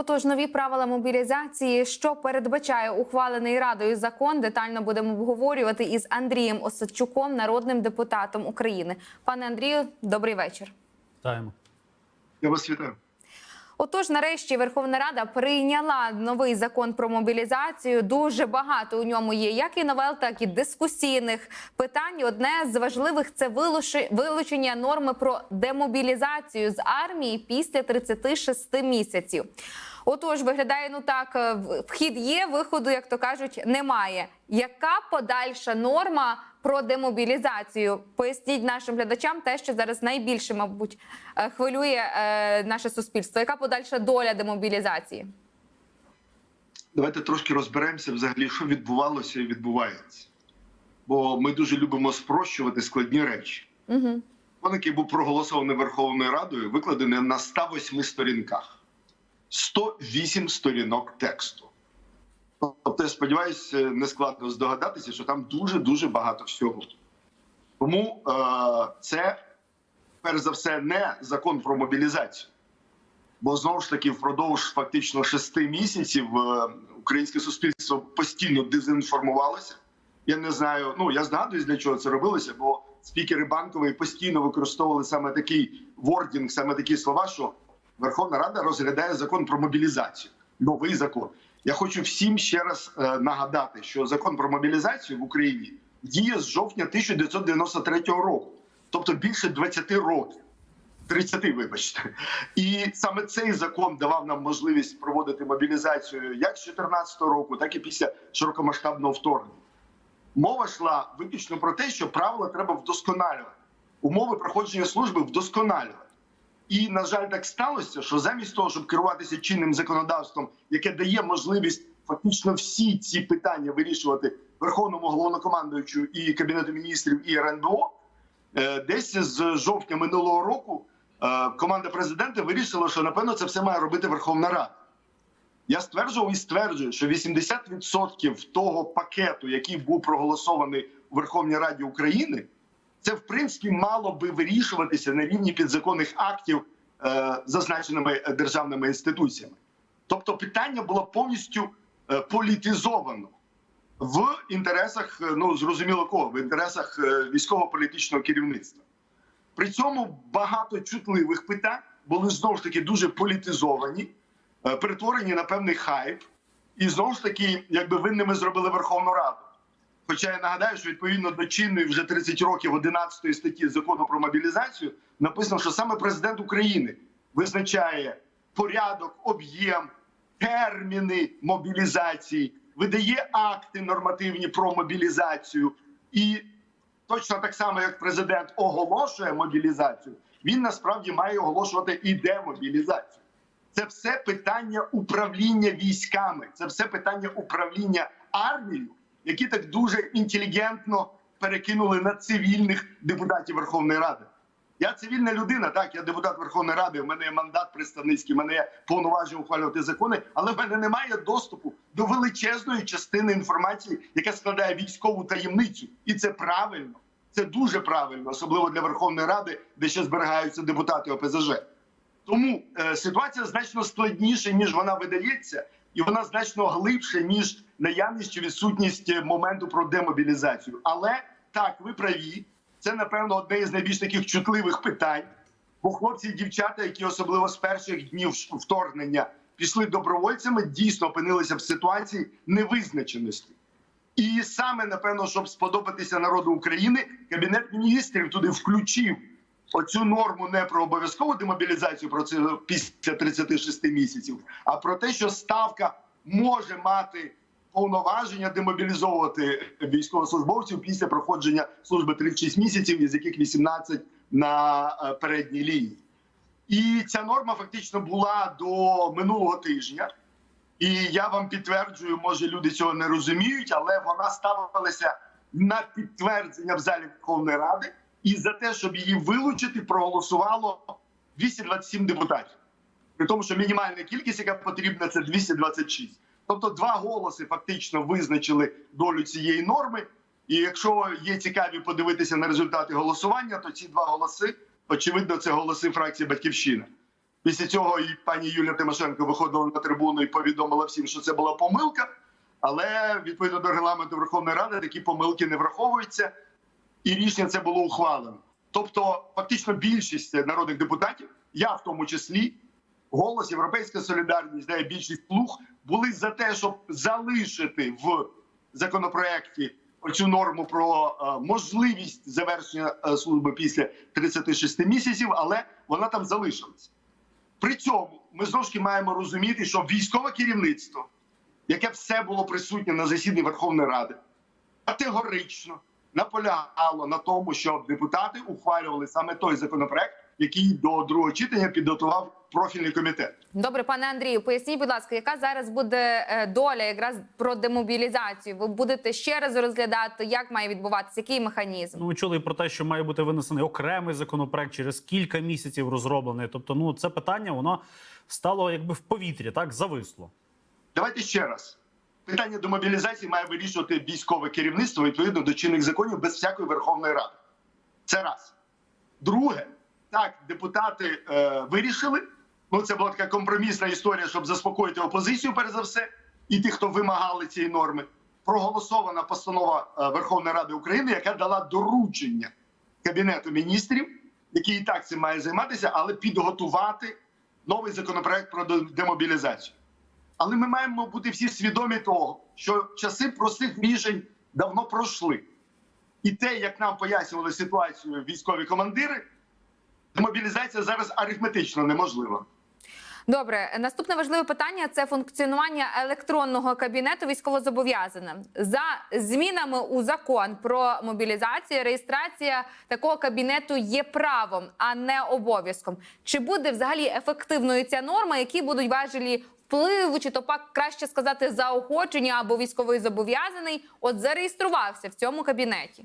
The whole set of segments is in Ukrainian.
Отож, нові правила мобілізації, що передбачає ухвалений радою закон, детально будемо обговорювати із Андрієм Осадчуком, народним депутатом України. Пане Андрію, добрий вечір. Вітаємо. Я вас вітаю. Отож, нарешті Верховна Рада прийняла новий закон про мобілізацію. Дуже багато у ньому є як і новел, так і дискусійних питань. Одне з важливих це вилучення норми про демобілізацію з армії після 36 місяців. Отож, виглядає ну так: е, вхід є, виходу, як то кажуть, немає. Яка подальша норма про демобілізацію? Поясніть нашим глядачам те, що зараз найбільше, мабуть, е, хвилює е, наше суспільство. Яка подальша доля демобілізації? Давайте трошки розберемося взагалі, що відбувалося і відбувається. Бо ми дуже любимо спрощувати складні речі. Угу. Закон, який був проголосований Верховною Радою, викладений на 108 сторінках. 108 сторінок тексту. Тобто, я сподіваюся, не складно здогадатися, що там дуже-дуже багато всього. Тому е, це, перш за все, не закон про мобілізацію. Бо знову ж таки, впродовж фактично шести місяців е, українське суспільство постійно дезінформувалося. Я не знаю, ну я здогадуюсь, для чого це робилося, бо спікери банкової постійно використовували саме такий вордінг, саме такі слова, що Верховна Рада розглядає закон про мобілізацію. Новий закон. Я хочу всім ще раз е, нагадати, що закон про мобілізацію в Україні діє з жовтня 1993 року, тобто більше 20 років. 30, вибачте, і саме цей закон давав нам можливість проводити мобілізацію як з 2014 року, так і після широкомасштабного вторгнення. Мова йшла виключно про те, що правила треба вдосконалювати, умови проходження служби вдосконалювати. І на жаль, так сталося, що замість того, щоб керуватися чинним законодавством, яке дає можливість фактично всі ці питання вирішувати верховному головнокомандуючу і кабінету міністрів і РНБО, е, десь з жовтня минулого року е, команда президента вирішила, що напевно це все має робити Верховна Рада. Я стверджував і стверджую, що 80% того пакету, який був проголосований у Верховній Раді України, це в принципі мало би вирішуватися на рівні підзаконних актів, е, зазначеними державними інституціями. Тобто, питання було повністю е, політизовано в інтересах, е, ну зрозуміло кого, в інтересах е, військово-політичного керівництва. При цьому багато чутливих питань були знову ж таки дуже політизовані, е, перетворені на певний хайп, і знову ж таки, якби винними зробили Верховну Раду. Хоча я нагадаю, що відповідно до чинної вже 30 років 11 статті закону про мобілізацію написано, що саме президент України визначає порядок, об'єм, терміни мобілізації, видає акти нормативні про мобілізацію, і точно так само, як президент оголошує мобілізацію, він насправді має оголошувати і демобілізацію. Це все питання управління військами, це все питання управління армією, які так дуже інтелігентно перекинули на цивільних депутатів Верховної Ради. Я цивільна людина, так я депутат Верховної Ради. У мене є мандат представницький, в мене є повноваження ухвалювати закони, але в мене немає доступу до величезної частини інформації, яка складає військову таємницю, і це правильно. Це дуже правильно, особливо для Верховної Ради, де ще зберігаються депутати ОПЗЖ. Тому е, ситуація значно складніша, ніж вона видається, і вона значно глибше, ніж наявність чи відсутність е, моменту про демобілізацію. Але так, ви праві, це напевно одне із найбільш таких чутливих питань. Бо хлопці і дівчата, які особливо з перших днів вторгнення пішли добровольцями, дійсно опинилися в ситуації невизначеності. І саме напевно, щоб сподобатися народу України, кабінет міністрів туди включив оцю норму не про обов'язкову демобілізацію про це після 36 місяців, а про те, що ставка може мати повноваження демобілізовувати військовослужбовців після проходження служби 36 місяців, із яких 18 на е, передній лінії. І ця норма фактично була до минулого тижня. І я вам підтверджую, може люди цього не розуміють, але вона ставилася на підтвердження в залі Верховної Ради, і за те, щоб її вилучити, проголосувало 227 депутатів. При тому, що мінімальна кількість, яка потрібна, це 226. Тобто, два голоси фактично визначили долю цієї норми. І якщо є цікаві подивитися на результати голосування, то ці два голоси, очевидно, це голоси фракції Батьківщина. Після цього і пані Юлія Тимошенко виходила на трибуну і повідомила всім, що це була помилка. Але відповідно до регламенту Верховної Ради такі помилки не враховуються, і рішення це було ухвалено. Тобто, фактично, більшість народних депутатів, я в тому числі, голос, Європейська солідарність, де більшість слуг, були за те, щоб залишити в законопроекті цю норму про е, можливість завершення е, служби після 36 місяців, але вона там залишилась. При цьому ми знову маємо розуміти, що військове керівництво, яке все було присутнє на засіданні Верховної Ради, категорично наполягало на тому, щоб депутати ухвалювали саме той законопроект, який до другого читання підготував профільний комітет. Добре, пане Андрію, поясніть, будь ласка, яка зараз буде е, доля якраз про демобілізацію? Ви будете ще раз розглядати, як має відбуватися, який механізм? Ну, ми чули про те, що має бути винесений окремий законопроект через кілька місяців розроблений. Тобто, ну це питання воно стало якби в повітрі, так зависло. Давайте ще раз. Питання демобілізації має вирішувати військове керівництво відповідно до чинних законів без всякої Верховної Ради. Це раз. Друге, так, депутати е, вирішили. Ну, це була така компромісна історія, щоб заспокоїти опозицію, перш за все, і тих, хто вимагали цієї норми. Проголосована постанова е, Верховної Ради України, яка дала доручення Кабінету міністрів, який і так цим має займатися, але підготувати новий законопроект про демобілізацію. Але ми маємо бути всі свідомі того, що часи простих рішень давно пройшли. І те, як нам пояснювали ситуацію військові командири, демобілізація зараз арифметично неможлива. Добре, наступне важливе питання це функціонування електронного кабінету військовозобов'язаним. За змінами у закон про мобілізацію, реєстрація такого кабінету є правом, а не обов'язком. Чи буде взагалі ефективною ця норма, які будуть важелі впливу, чи то пак краще сказати заохочення або військовий зобов'язаний, от зареєструвався в цьому кабінеті?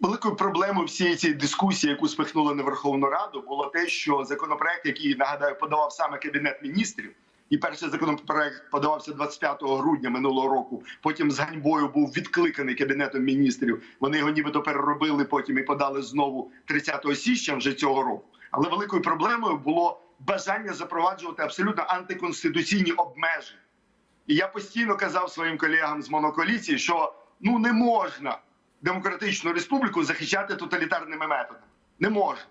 Великою проблемою всієї цієї дискусії, яку спихнули на Верховну Раду, було те, що законопроект, який нагадаю, подавав саме кабінет міністрів, і перший законопроект подавався 25 грудня минулого року. Потім з ганьбою був відкликаний кабінетом міністрів. Вони його нібито переробили потім і подали знову 30 січня вже цього року. Але великою проблемою було бажання запроваджувати абсолютно антиконституційні обмеження. І я постійно казав своїм колегам з моноколіції, що ну не можна демократичну республіку захищати тоталітарними методами. Не можна.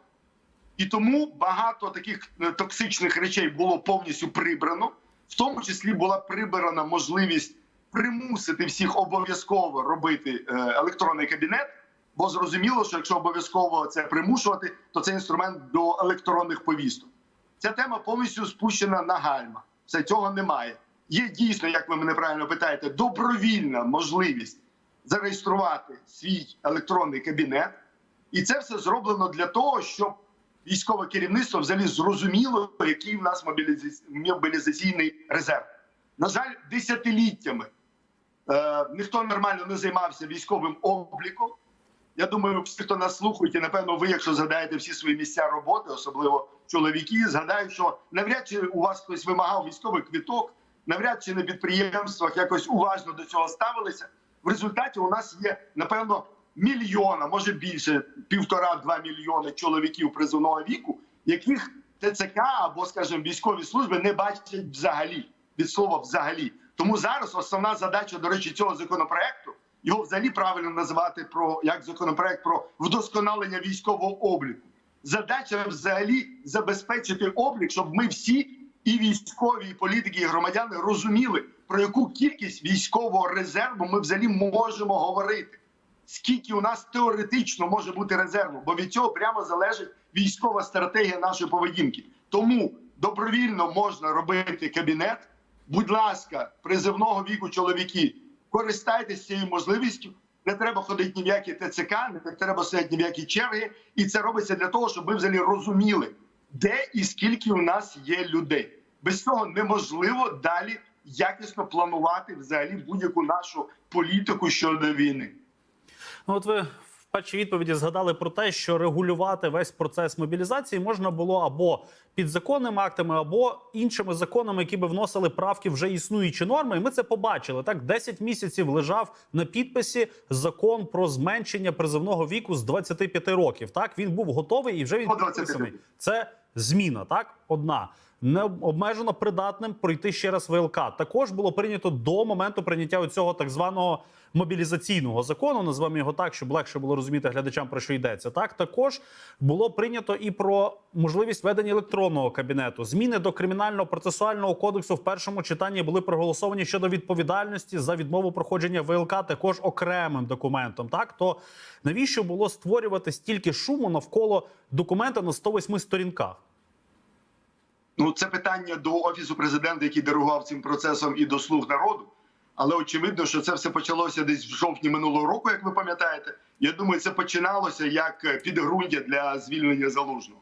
І тому багато таких е, токсичних речей було повністю прибрано, в тому числі була прибрана можливість примусити всіх обов'язково робити е, електронний кабінет. Бо зрозуміло, що якщо обов'язково це примушувати, то це інструмент до електронних повісток. Ця тема повністю спущена на гальма. Все цього немає. Є дійсно, як ви мене правильно питаєте, добровільна можливість зареєструвати свій електронний кабінет, і це все зроблено для того, щоб військове керівництво взагалі зрозуміло, який в нас мобілізаційний резерв. На жаль, десятиліттями е, ніхто нормально не займався військовим обліком. Я думаю, всі, хто нас слухають, і напевно, ви, якщо згадаєте всі свої місця роботи, особливо чоловіки, згадають, що навряд чи у вас хтось вимагав військовий квіток, навряд чи на підприємствах якось уважно до цього ставилися. В результаті у нас є напевно мільйона, може більше півтора-два мільйони чоловіків призовного віку, яких ТЦК або, скажімо, військові служби не бачать взагалі від слова взагалі. Тому зараз основна задача, до речі, цього законопроекту його взагалі правильно називати про як законопроект про вдосконалення військового обліку. Задача взагалі забезпечити облік, щоб ми всі, і військові, і політики, і громадяни розуміли, про яку кількість військового резерву ми взагалі можемо говорити. Скільки у нас теоретично може бути резерву, бо від цього прямо залежить військова стратегія нашої поведінки. Тому добровільно можна робити кабінет. Будь ласка, призивного віку чоловіки, користайтеся цією можливістю. Не треба ходити ні в які ТЦК, не треба сидіти ні в які черги. І це робиться для того, щоб ми взагалі розуміли, де і скільки у нас є людей. Без цього неможливо далі якісно планувати взагалі будь-яку нашу політику щодо війни. Ну, от ви першій відповіді згадали про те, що регулювати весь процес мобілізації можна було або підзаконними актами, або іншими законами, які би вносили правки вже існуючі норми. І ми це побачили. Так, 10 місяців лежав на підписі закон про зменшення призовного віку з 25 років. Так він був готовий і вже він підписаний. Це зміна, так одна. Не обмежено придатним пройти ще раз ВЛК. Також було прийнято до моменту прийняття цього так званого мобілізаційного закону. Назвемо його так, щоб легше було розуміти глядачам про що йдеться. Так також було прийнято і про можливість ведення електронного кабінету. Зміни до кримінального процесуального кодексу в першому читанні були проголосовані щодо відповідальності за відмову проходження ВЛК також окремим документом. Так то навіщо було створювати стільки шуму навколо документа на 108 сторінках? Ну, це питання до офісу президента, який диригував цим процесом, і до слуг народу. Але очевидно, що це все почалося десь в жовтні минулого року, як ви пам'ятаєте. Я думаю, це починалося як підґрунтя для звільнення залужного.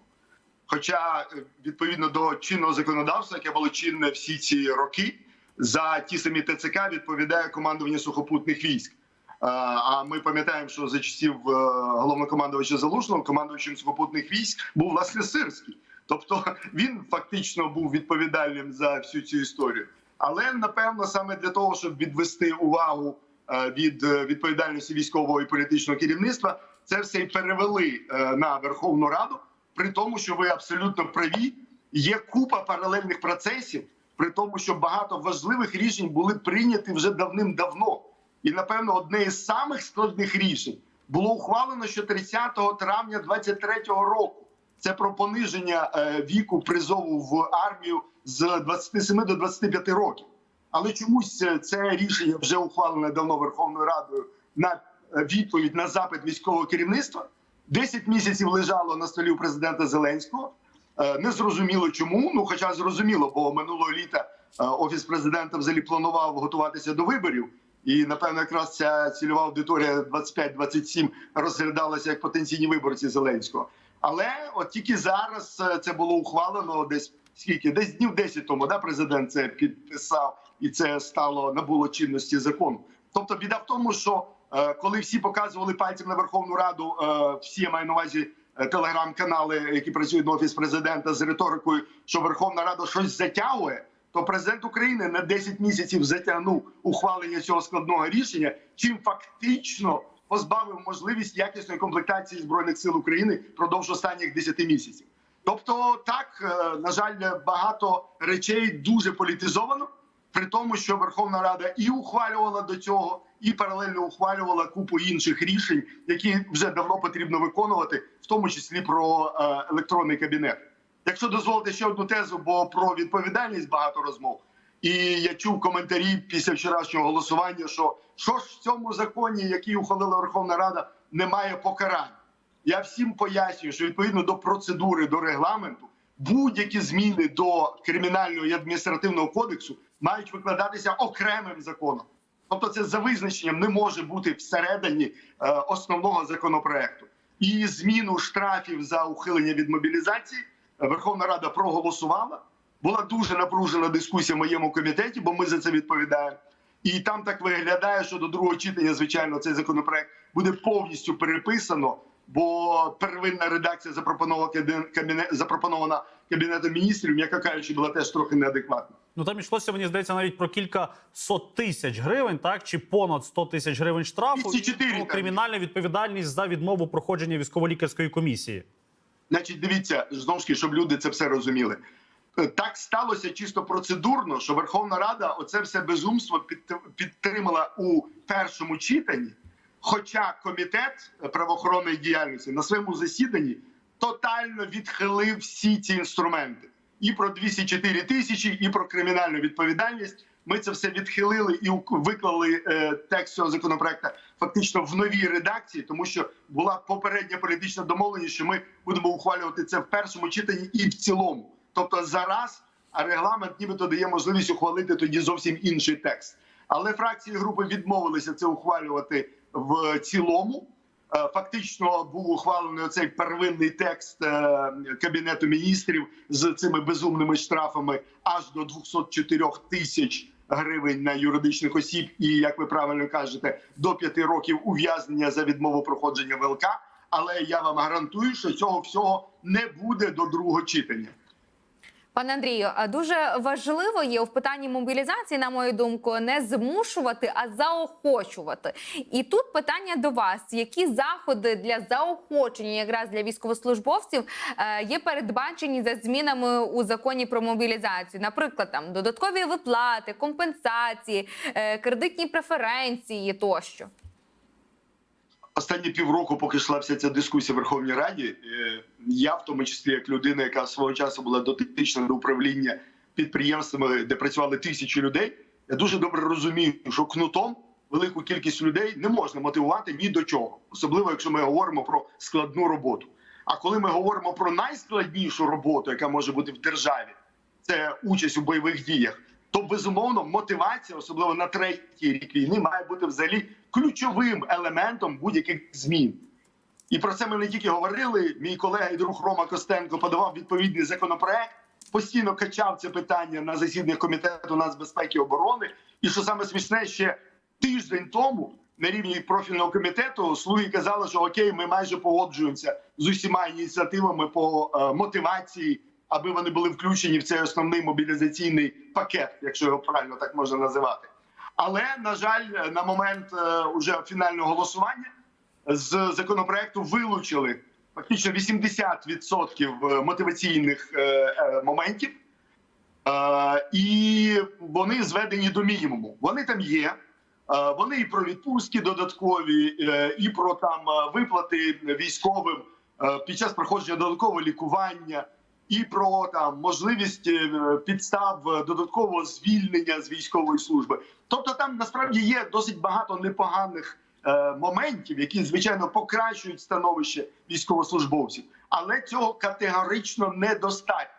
Хоча, е, відповідно до чинного законодавства, яке було чинне всі ці роки, за ті самі ТЦК відповідає командування сухопутних військ. Е, А ми пам'ятаємо, що за часів е, головнокомандувача Залужного командувачем сухопутних військ був власне Сирський. Тобто він фактично був відповідальним за всю цю історію. Але напевно саме для того, щоб відвести увагу е, від е, відповідальності військового і політичного керівництва, це все й перевели е, на Верховну Раду. При тому, що ви абсолютно праві, є купа паралельних процесів, при тому, що багато важливих рішень були прийняті вже давним-давно. І напевно, одне із самих складних рішень було ухвалено ще 30 травня 23-го року. Це про пониження е, віку призову в армію з 27 до 25 років. Але чомусь е, це рішення вже ухвалене давно Верховною Радою на е, відповідь на запит військового керівництва. 10 місяців лежало на столі у президента Зеленського. Не зрозуміло чому. Ну, хоча зрозуміло, бо минулого літа офіс президента взагалі планував готуватися до виборів. І напевно, якраз ця цільова аудиторія 25-27 розглядалася як потенційні виборці Зеленського. Але от тільки зараз е, це було ухвалено десь скільки, десь днів 10 тому, да, президент це підписав, і це стало набуло чинності закону. Тобто, біда в тому, що е, коли всі показували пальцем на Верховну Раду, е, всі я маю на увазі е, телеграм-канали, які працюють на офіс президента з риторикою, що Верховна Рада щось затягує. То президент України на 10 місяців затягнув ухвалення цього складного рішення, чим фактично позбавив можливість якісної комплектації збройних сил України впродовж останніх 10 місяців. Тобто, так е, на жаль, багато речей дуже політизовано, при тому, що Верховна Рада і ухвалювала до цього, і паралельно ухвалювала купу інших рішень, які вже давно потрібно виконувати, в тому числі про е, електронний кабінет. Якщо дозволите ще одну тезу, бо про відповідальність багато розмов. І я чув коментарі після вчорашнього голосування, що що ж в цьому законі, який ухвалила Верховна Рада, немає покарань. Я всім пояснюю, що відповідно до процедури, до регламенту, будь-які зміни до кримінального і адміністративного кодексу мають викладатися окремим законом. Тобто, це за визначенням не може бути всередині е, основного законопроекту. І зміну штрафів за ухилення від мобілізації Верховна Рада проголосувала. Була дуже напружена дискусія в моєму комітеті, бо ми за це відповідаємо. І там так виглядає, що до другого читання, звичайно, цей законопроект буде повністю переписано, бо первинна редакція запропонована кабінетом міністрів, м'яко кажучи, була теж трохи неадекватна. Ну там йшлося, мені здається, навіть про кілька сот тисяч гривень, так чи понад 100 тисяч гривень штрафу 204 і про там. кримінальну відповідальність за відмову проходження військово-лікарської комісії. Значить, дивіться знову ж таки, щоб люди це все розуміли. Так сталося чисто процедурно, що Верховна Рада оце все безумство підтримала у першому читанні. Хоча комітет правоохоронної діяльності на своєму засіданні тотально відхилив всі ці інструменти і про 204 тисячі, і про кримінальну відповідальність. Ми це все відхилили і виклали е, текст цього законопроекту фактично в новій редакції, тому що була попередня політична домовленість, що ми будемо ухвалювати це в першому читанні і в цілому. Тобто зараз регламент нібито дає можливість ухвалити тоді зовсім інший текст. Але фракції групи відмовилися це ухвалювати в цілому. Е, Фактично був ухвалений оцей первинний текст е, кабінету міністрів з цими безумними штрафами аж до 204 тисяч гривень на юридичних осіб, і як ви правильно кажете, до 5 років ув'язнення за відмову проходження ВЛК. Але я вам гарантую, що цього всього не буде до другого читання. Пане Андрію, дуже важливо є в питанні мобілізації, на мою думку, не змушувати, а заохочувати. І тут питання до вас: які заходи для заохочення, якраз для військовослужбовців, е, є передбачені за змінами у законі про мобілізацію? Наприклад, там додаткові виплати, компенсації, е, кредитні преференції тощо. Останні півроку, поки йшла вся ця дискусія в Верховній Раді, е, я, в тому числі як людина, яка свого часу була дотична до управління підприємствами, де працювали тисячі людей, я дуже добре розумію, що кнутом велику кількість людей не можна мотивувати ні до чого, особливо якщо ми говоримо про складну роботу. А коли ми говоримо про найскладнішу роботу, яка може бути в державі, це участь у бойових діях, то безумовно мотивація, особливо на третій рік війни, має бути взагалі ключовим елементом будь-яких змін. І про це ми не тільки говорили. Мій колега і друг Рома Костенко подавав відповідний законопроект, постійно качав це питання на засіданнях комітету нацбезпеки і оборони. І що саме смішне, ще тиждень тому на рівні профільного комітету слуги казали, що окей, ми майже погоджуємося з усіма ініціативами по е, мотивації, аби вони були включені в цей основний мобілізаційний пакет, якщо його правильно так можна називати. Але на жаль, на момент е, уже фінального голосування з законопроекту вилучили фактично 80% мотиваційних е, е, моментів, Е, і вони зведені до мінімуму. Вони там є. Е, Вони і про відпустки додаткові, е, і про там е, виплати військовим е, під час проходження додаткового лікування, і про там можливість е, підстав е, додаткового звільнення з військової служби. Тобто, там насправді є досить багато непоганих е, моментів, які звичайно покращують становище військовослужбовців, але цього категорично недостатньо.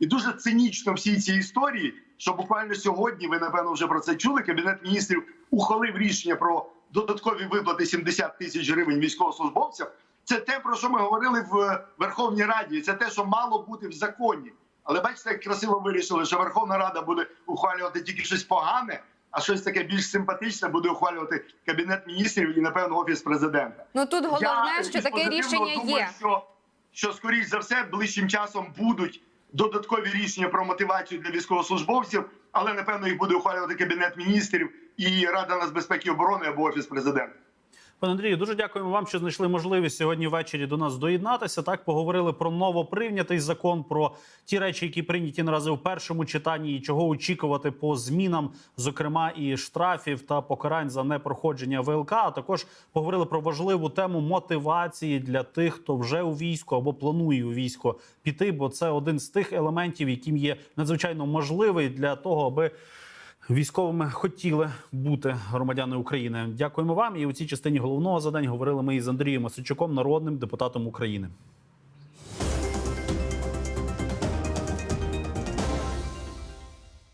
І дуже цинічно всі ці історії, що буквально сьогодні, ви напевно вже про це чули. Кабінет міністрів ухвалив рішення про додаткові виплати 70 тисяч гривень військовослужбовцям. Це те, про що ми говорили в Верховній Раді. Це те, що мало бути в законі. Але бачите, як красиво вирішили, що Верховна Рада буде ухвалювати тільки щось погане, а щось таке більш симпатичне буде ухвалювати кабінет міністрів і напевно офіс президента. Ну тут головне, Я що таке рішення думаю, є. Що, що скоріш за все ближчим часом будуть додаткові рішення про мотивацію для військовослужбовців, але напевно їх буде ухвалювати кабінет міністрів і Рада нацбезпеки і оборони або офіс президента. Пане Андрію, дуже дякуємо вам, що знайшли можливість сьогодні ввечері до нас доєднатися. Так поговорили про новоприйнятий закон, про ті речі, які прийняті наразі в першому читанні, і чого очікувати по змінам, зокрема і штрафів та покарань за непроходження ВЛК. А також поговорили про важливу тему мотивації для тих, хто вже у війську або планує у військо піти, бо це один з тих елементів, яким є надзвичайно можливий для того, аби Військовими хотіли бути громадяни України. Дякуємо вам. І у цій частині головного задань говорили ми із Андрієм Осичуком, народним депутатом України.